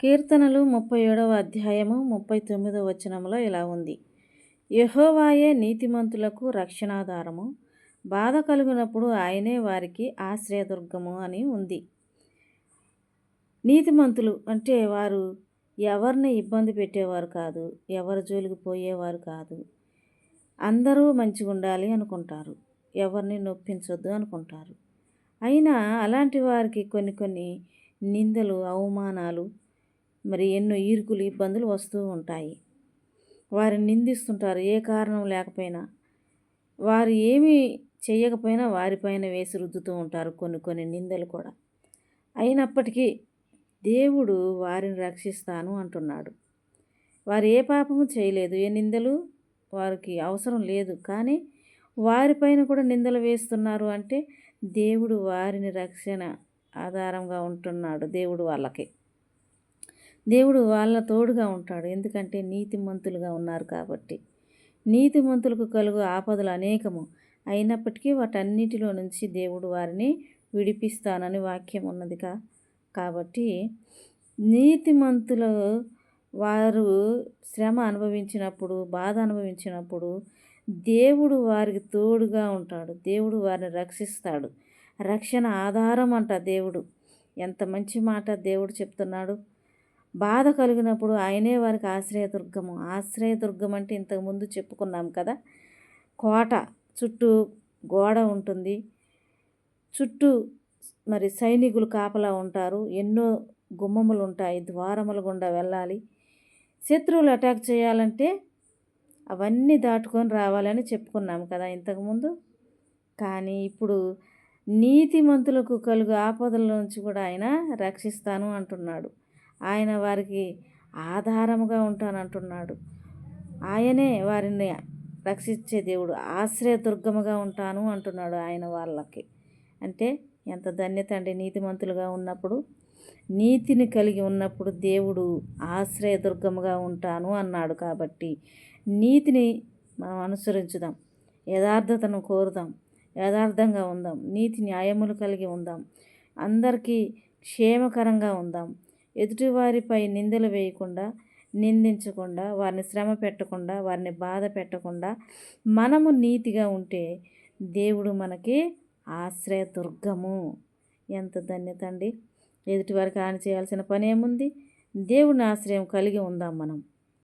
కీర్తనలు ముప్పై ఏడవ అధ్యాయము ముప్పై తొమ్మిదవ వచనంలో ఇలా ఉంది. యహోవాయే నీతిమంతులకు రక్షణాధారము. బాధ కలిగినప్పుడు ఆయనే వారికి ఆశ్రయదుర్గము అని ఉంది. నీతిమంతులు అంటే వారు ఎవరిని ఇబ్బంది పెట్టేవారు కాదు ఎవరి జోలికి పోయేవారు కాదు. అందరూ మంచిగా ఉండాలి అనుకుంటారు ఎవరిని నొప్పించొద్దు అనుకుంటారు. అయినా అలాంటి వారికి కొన్ని కొన్ని నిందలు అవమానాలు మరి ఎన్నో ఈరుకులు ఇబ్బందులు వస్తూ ఉంటాయి. వారిని నిందిస్తుంటారు. ఏ కారణం లేకపోయినా వారు ఏమీ చేయకపోయినా వారిపైన వేసి రుద్దుతూ ఉంటారు కొన్ని కొన్ని నిందలు కూడా. అయినప్పటికీ దేవుడు వారిని రక్షిస్తాను అంటున్నాడు. వారు ఏ పాపము చేయలేదు ఏ నిందలు వారికి అవసరం లేదు. కానీ వారిపైన కూడా నిందలు వేస్తున్నారు అంటే దేవుడు వారిని రక్షణ ఆధారంగా ఉంటున్నాడు దేవుడు వాళ్ళకి. దేవుడు వాళ్ళ తోడుగా ఉంటాడు. ఎందుకంటే నీతిమంతులుగా ఉన్నారు కాబట్టి. నీతిమంతులకు కలుగు ఆపదలు అనేకము అయినప్పటికీ వాటన్నిటిలో నుంచి దేవుడు వారిని విడిపిస్తానని వాక్యం ఉన్నదిగా కాబట్టి నీతిమంతులు వారు శ్రమ అనుభవించినప్పుడు బాధ అనుభవించినప్పుడు దేవుడు వారికి తోడుగా ఉంటాడు. దేవుడు వారిని రక్షిస్తాడు. రక్షణ ఆధారం అంట దేవుడు. ఎంత మంచి మాట దేవుడు చెప్తున్నాడు. బాధ కలిగినప్పుడు ఆయనే వారికి ఆశ్రయదుర్గము. ఆశ్రయదుర్గం అంటే ఇంతకుముందు చెప్పుకున్నాం కదా కోట చుట్టూ గోడ ఉంటుంది. చుట్టూ మరి సైనికులు కాపలా ఉంటారు. ఎన్నో గుమ్మములు ఉంటాయి ద్వారముల గుండా వెళ్ళాలి. శత్రువులు అటాక్ చేయాలంటే అవన్నీ దాటుకొని రావాలని చెప్పుకున్నాము కదా ఇంతకుముందు కానీ ఇప్పుడు నీతిమంతులకు కలుగు ఆపదల నుంచి కూడా ఆయన రక్షిస్తాను అంటున్నాడు. ఆయన వారికి ఆధారముగా ఉంటానంటున్నాడు. ఆయనే వారిని రక్షించే దేవుడు ఆశ్రయదుర్గముగా ఉంటాను అంటున్నాడు ఆయన వాళ్ళకి. అంటే ఎంత ధన్యత అండి నీతిమంతులుగా ఉన్నప్పుడు నీతిని కలిగి ఉన్నప్పుడు దేవుడు ఆశ్రయదుర్గముగా ఉంటాను అన్నాడు కాబట్టి నీతిని మనం అనుసరించుదాం యథార్థతను కోరుదాం యథార్థంగా ఉందాం నీతి న్యాయములు కలిగి ఉందాం అందరికీ క్షేమకరంగా ఉందాం ఎదుటివారిపై నిందలు వేయకుండా నిందించకుండా వారిని శ్రమ పెట్టకుండా వారిని బాధ పెట్టకుండా మనము నీతిగా ఉంటే దేవుడు మనకి ఆశ్రయదుర్గము. ఎంత ధన్యత అండి. ఎదుటివారికి హాని చేయాల్సిన పని ఏముంది? దేవుని ఆశ్రయం కలిగి ఉందాం మనం.